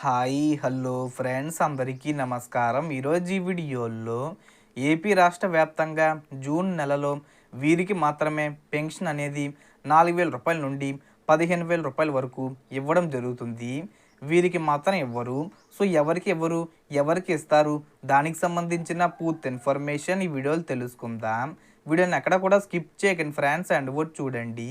Hi hello friends అందరికీ నమస్కారం. ఈరోజు ఈ వీడియోలో ఏపీ రాష్ట్ర వ్యాప్తంగా జూన్ నెలలో వీరికి మాత్రమే పెన్షన్ అనేది నాలుగు వేల రూపాయల నుండి పదిహేను వేల రూపాయల వరకు ఇవ్వడం జరుగుతుంది. వీరికి మాత్రం ఇవ్వరు. సో ఎవరికి ఇవ్వరు? ఎవరికి ఇస్తారు? దానికి సంబంధించిన పూర్తి ఇన్ఫర్మేషన్ ఈ వీడియోలు తెలుసుకుందాం. వీడియోని ఎక్కడ కూడా స్కిప్ చేయకండి ఫ్రెండ్స్ అండ్ వర్డ్ చూడండి.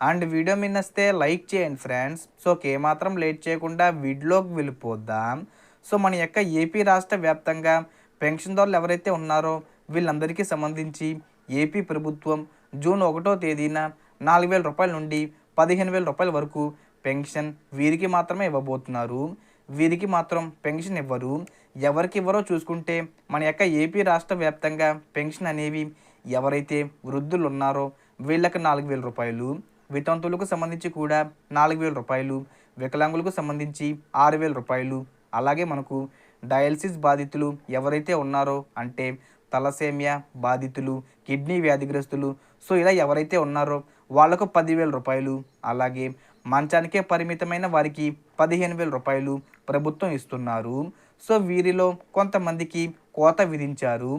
అండ్ వీడియో మీ నచ్చితే లైక్ చేయండి ఫ్రెండ్స్. సో ఏమాత్రం లేట్ చేయకుండా వీడియోకి వెళ్ళిపోద్దాం సో మన యొక్క ఏపీ రాష్ట్ర వ్యాప్తంగా పెన్షన్దారులు ఎవరైతే ఉన్నారో వీళ్ళందరికీ సంబంధించి ఏపీ ప్రభుత్వం జూన్ ఒకటో తేదీన నాలుగు వేల రూపాయల నుండి పదిహేను వేల రూపాయల వరకు పెన్షన్ వీరికి మాత్రమే ఇవ్వబోతున్నారు. వీరికి మాత్రం పెన్షన్ ఇవ్వరు. ఎవరికి ఇవ్వరో చూసుకుంటే మన యొక్క ఏపీ రాష్ట్ర వ్యాప్తంగా పెన్షన్ అనేవి ఎవరైతే వృద్ధులు ఉన్నారో వీళ్ళకి నాలుగు వేల రూపాయలు. వితంతువులకు సంబంధించి కూడా నాలుగు వేల రూపాయలు వికలాంగులకు సంబంధించి ఆరు వేల రూపాయలు అలాగే మనకు డయాలసిస్ బాధితులు ఎవరైతే ఉన్నారో అంటే తలసేమియా బాధితులు కిడ్నీ వ్యాధిగ్రస్తులు సో ఇలా ఎవరైతే ఉన్నారో వాళ్ళకు పదివేల రూపాయలు అలాగే మంచానికే పరిమితమైన వారికి పదిహేను వేల రూపాయలు ప్రభుత్వం ఇస్తున్నారు. సో వీరిలో కొంతమందికి కోత విధించారు.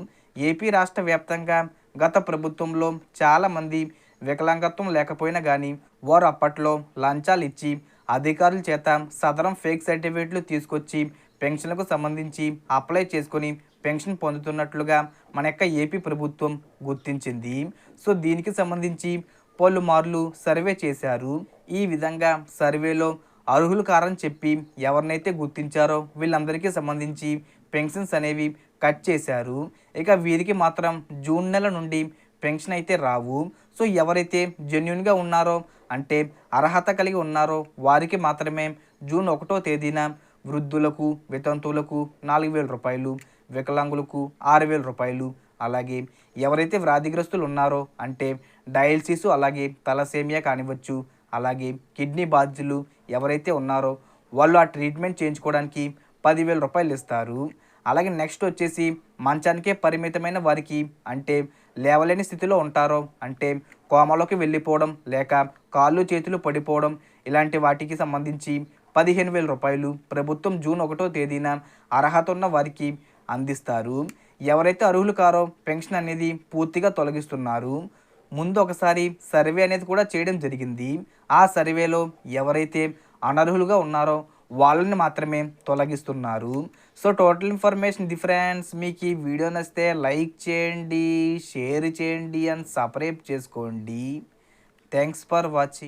ఏపీ రాష్ట్ర వ్యాప్తంగా గత ప్రభుత్వంలో చాలామంది వికలాంగత్వం లేకపోయినా కానీ వారు అప్పట్లో లంచాలు ఇచ్చి అధికారుల చేత సదరం ఫేక్ సర్టిఫికేట్లు తీసుకొచ్చి పెన్షన్లకు సంబంధించి అప్లై చేసుకొని పెన్షన్ పొందుతున్నట్లుగా మన యొక్క ఏపీ ప్రభుత్వం గుర్తించింది. సో దీనికి సంబంధించి పలుమార్లు సర్వే చేశారు. ఈ విధంగా సర్వేలో అర్హులు కారని చెప్పి ఎవరినైతే గుర్తించారో వీళ్ళందరికీ సంబంధించి పెన్షన్స్ అనేవి కట్ చేశారు. ఇక వీరికి మాత్రం జూన్ నెల నుండి పెన్షన్ అయితే రావు. సో ఎవరైతే జెన్యున్గా ఉన్నారో అంటే అర్హత కలిగి ఉన్నారో వారికి మాత్రమే జూన్ ఒకటో తేదీన వృద్ధులకు వితంతువులకు నాలుగు వేల రూపాయలు వికలాంగులకు ఆరు వేల రూపాయలు అలాగే ఎవరైతే వ్యాధిగ్రస్తులు ఉన్నారో అంటే డయాలసిస్ అలాగే తలసేమియా కానివచ్చు అలాగే కిడ్నీ బాధ్యులు ఎవరైతే ఉన్నారో వాళ్ళు ఆ ట్రీట్మెంట్ చేయించుకోవడానికి పదివేల రూపాయలు ఇస్తారు. అలాగే నెక్స్ట్ వచ్చేసి మంచానికే పరిమితమైన వారికి అంటే లేవలేని స్థితిలో ఉంటారో. అంటే కోమలోకి వెళ్ళిపోవడం లేక కాళ్ళు చేతులు పడిపోవడం ఇలాంటి వాటికి సంబంధించి పదిహేను వేల రూపాయలు ప్రభుత్వం జూన్ ఒకటో తేదీన అర్హత ఉన్న వారికి అందిస్తారు. ఎవరైతే అర్హులు కారో పెన్షన్ అనేది పూర్తిగా తొలగిస్తున్నారు. ముందు ఒకసారి సర్వే అనేది కూడా చేయడం జరిగింది. ఆ సర్వేలో ఎవరైతే అనర్హులుగా ఉన్నారో వాళ్ళని మాత్రమే తొలగిస్తున్నారు. సో టోటల్ ఇన్ఫర్మేషన్ డిఫరెన్స్ మీకు ఈ వీడియో నచ్చితే లైక్ చేయండి షేర్ చేయండి అండ్ సబ్స్క్రైబ్ చేసుకోండి. Thanks for watching